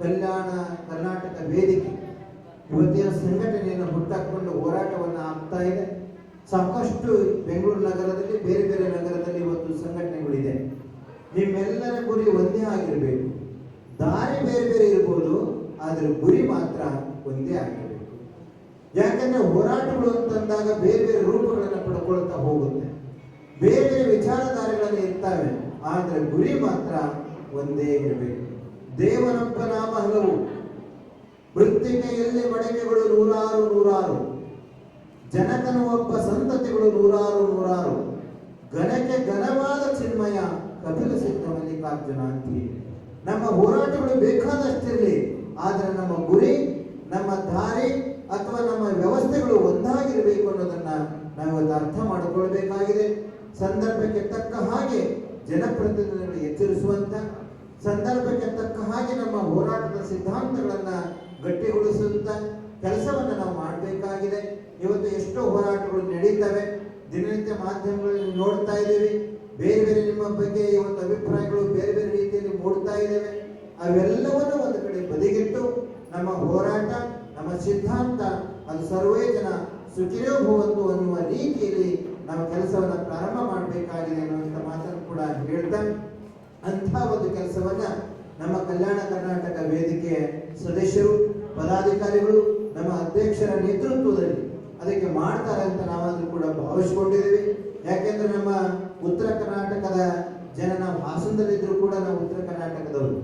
ಕಲ್ಯಾಣ ಕರ್ನಾಟಕ ವೇದಿಕೆ ಇವತ್ತಿನ ಸಂಘಟನೆಯನ್ನು ಹುಟ್ಟಾಕೊಂಡು ಹೋರಾಟವನ್ನು ಆಗ್ತಾ ಇದೆ. ಸಾಕಷ್ಟು ಬೆಂಗಳೂರು ನಗರದಲ್ಲಿ, ಬೇರೆ ಬೇರೆ ನಗರದಲ್ಲಿ ಇವತ್ತು ಸಂಘಟನೆಗಳಿದೆ. ನಿಮ್ಮೆಲ್ಲರ ಗುರಿ ಒಂದೇ ಆಗಿರಬೇಕು. ದಾರಿ ಬೇರೆ ಬೇರೆ ಇರ್ಬೋದು, ಆದರೆ ಗುರಿ ಮಾತ್ರ ಒಂದೇ ಆಗಿರಬೇಕು. ಯಾಕಂದ್ರೆ ಹೋರಾಟಗಳು ಅಂತಂದಾಗ ಬೇರೆ ಬೇರೆ ರೂಪಗಳನ್ನು ಪಡ್ಕೊಳ್ತಾ ಹೋಗುತ್ತೆ. ಬೇರೆ ಬೇರೆ ವಿಚಾರಧಾರೆಗಳಲ್ಲಿ ಇರ್ತವೆ, ಆದರೆ ಗುರಿ ಮಾತ್ರ ಒಂದೇ ಇರಬೇಕು. ದೇವನೊಬ್ಬ ನಾಮ ಹಲವು ಮೃತ್ತಿಕೆಯಲ್ಲಿ ಮಡಕೆಗಳು ನೂರಾರು ನೂರಾರು. ಜನಕನು ಒಬ್ಬ ಸಂತತಿಗಳು ನೂರಾರು ನೂರಾರು. ಘನಕ್ಕೆ ಘನವಾದ ಚಿನ್ಮಯ ಕಪಿಲ ಸಿದ್ಧ ಮಲ್ಲಿಕಾರ್ಜುನ ನಮ್ಮ ಹೋರಾಟಗಳು ಬೇಕಾದಷ್ಟಿರಲಿ, ಆದರೆ ನಮ್ಮ ಗುರಿ, ನಮ್ಮ ದಾರಿ ಅಥವಾ ನಮ್ಮ ವ್ಯವಸ್ಥೆಗಳು ಒಂದಾಗಿರಬೇಕು ಅನ್ನೋದನ್ನ ನಾವಿವತ್ತು ಅರ್ಥ ಮಾಡಿಕೊಳ್ಬೇಕಾಗಿದೆ. ಸಂದರ್ಭಕ್ಕೆ ತಕ್ಕ ಹಾಗೆ ಜನಪ್ರತಿನಿಧಿಗಳನ್ನು ಎಚ್ಚರಿಸುವಂತ ಸಂದರ್ಭಕ್ಕೆ ತಕ್ಕ ಹಾಗೆ ನಮ್ಮ ಹೋರಾಟದ ಸಿದ್ಧಾಂತಗಳನ್ನ ಗಟ್ಟಿಗೊಳಿಸುವಂತ ಕೆಲಸವನ್ನು ನಾವು ಮಾಡಬೇಕಾಗಿದೆ. ಇವತ್ತು ಎಷ್ಟೋ ಹೋರಾಟಗಳು ನಡೀತವೆ. ದಿನನಿತ್ಯ ಮಾಧ್ಯಮಗಳಲ್ಲಿ ನೋಡ್ತಾ ಇದ್ದೀವಿ. ಬೇರೆ ಬೇರೆ ನಿಮ್ಮ ಬಗ್ಗೆ ಇವತ್ತು ಅಭಿಪ್ರಾಯಗಳು ಬೇರೆ ಬೇರೆ ರೀತಿಯಲ್ಲಿ ಮೂಡ್ತಾ ಇದ್ದೇವೆ. ಅವೆಲ್ಲವನ್ನು ಒಂದು ಕಡೆ ಬದಿಗಿಟ್ಟು ನಮ್ಮ ಹೋರಾಟ, ನಮ್ಮ ಸಿದ್ಧಾಂತ, ಅದು ಸರ್ವೇ ಜನ ಸುಖಿರೋ ಅನ್ನುವ ರೀತಿಯಲ್ಲಿ ನಾವು ಕೆಲಸವನ್ನು ಪ್ರಾರಂಭ ಮಾಡಬೇಕಾಗಿದೆ ಅನ್ನುವಂಥ ಮಾತನ್ನು ಕೂಡ ಹೇಳ್ತಾ ಅಂಥ ಒಂದು ಕೆಲಸವನ್ನ ನಮ್ಮ ಕಲ್ಯಾಣ ಕರ್ನಾಟಕ ವೇದಿಕೆ ಸದಸ್ಯರು, ಪದಾಧಿಕಾರಿಗಳು, ನಮ್ಮ ಅಧ್ಯಕ್ಷರ ನೇತೃತ್ವದಲ್ಲಿ ಅದಕ್ಕೆ ಮಾಡ್ತಾರೆ ಅಂತ ನಾವಾದ್ರೂ ಕೂಡ ಭಾವಿಸ್ಕೊಂಡಿದ್ದೀವಿ. ಯಾಕೆಂದ್ರೆ ನಮ್ಮ ಉತ್ತರ ಕರ್ನಾಟಕದ ಜನ ನಾವು ಹಾಸನದಲ್ಲಿದ್ರು ಕೂಡ ನಾವು ಉತ್ತರ ಕರ್ನಾಟಕದವರು.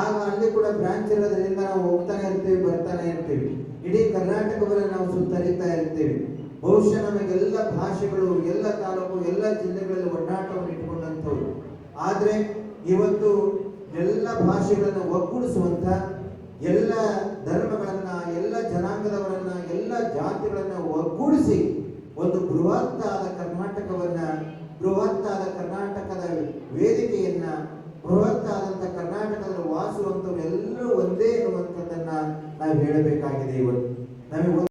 ಆಗ ಅಲ್ಲಿ ಕೂಡ ಬ್ರಾಂಚ್ ಇರೋದ್ರಿಂದ ನಾವು ಹೋಗ್ತಾನೆ ಇರ್ತೀವಿ, ಬರ್ತಾನೆ ಇರ್ತೀವಿ. ಇಡೀ ಕರ್ನಾಟಕವನ್ನು ನಾವು ಸುತ್ತರಿತಾ ಇರ್ತೀವಿ. ಬಹುಶಃ ನಮಗೆಲ್ಲ ಭಾಷೆಗಳು, ಎಲ್ಲ ತಾಲೂಕು, ಎಲ್ಲ ಜಿಲ್ಲೆಗಳಲ್ಲಿ ಒಡ್ಡಾಟವನ್ನು ಇಟ್ಕೊಂಡಂಥವ್ರು. ಆದ್ರೆ ಇವತ್ತು ಎಲ್ಲ ಭಾಷೆಗಳನ್ನು ಒಗ್ಗೂಡಿಸುವಂಥ ಎಲ್ಲ ಧರ್ಮಗಳನ್ನು, ಎಲ್ಲ ಜನಾಂಗದವರನ್ನ, ಎಲ್ಲ ಜಾತಿಗಳನ್ನು ಒಗ್ಗೂಡಿಸಿ ಒಂದು ಬೃಹತ್ತಾದ ಕರ್ನಾಟಕವನ್ನ ಬೃಹತ್ತಾದ ಕರ್ನಾಟಕದ ವೇದಿಕೆಯನ್ನ ಬೃಹತ್ತಾದಂತ ಕರ್ನಾಟಕದಲ್ಲಿ ವಾಸುವಂಥವ್ರು ಎಲ್ಲರೂ ಒಂದೇ ಎನ್ನುವಂಥದ್ದನ್ನ ನಾವು ಹೇಳಬೇಕಾಗಿದೆ ಇವತ್ತು. ನಮಗೆ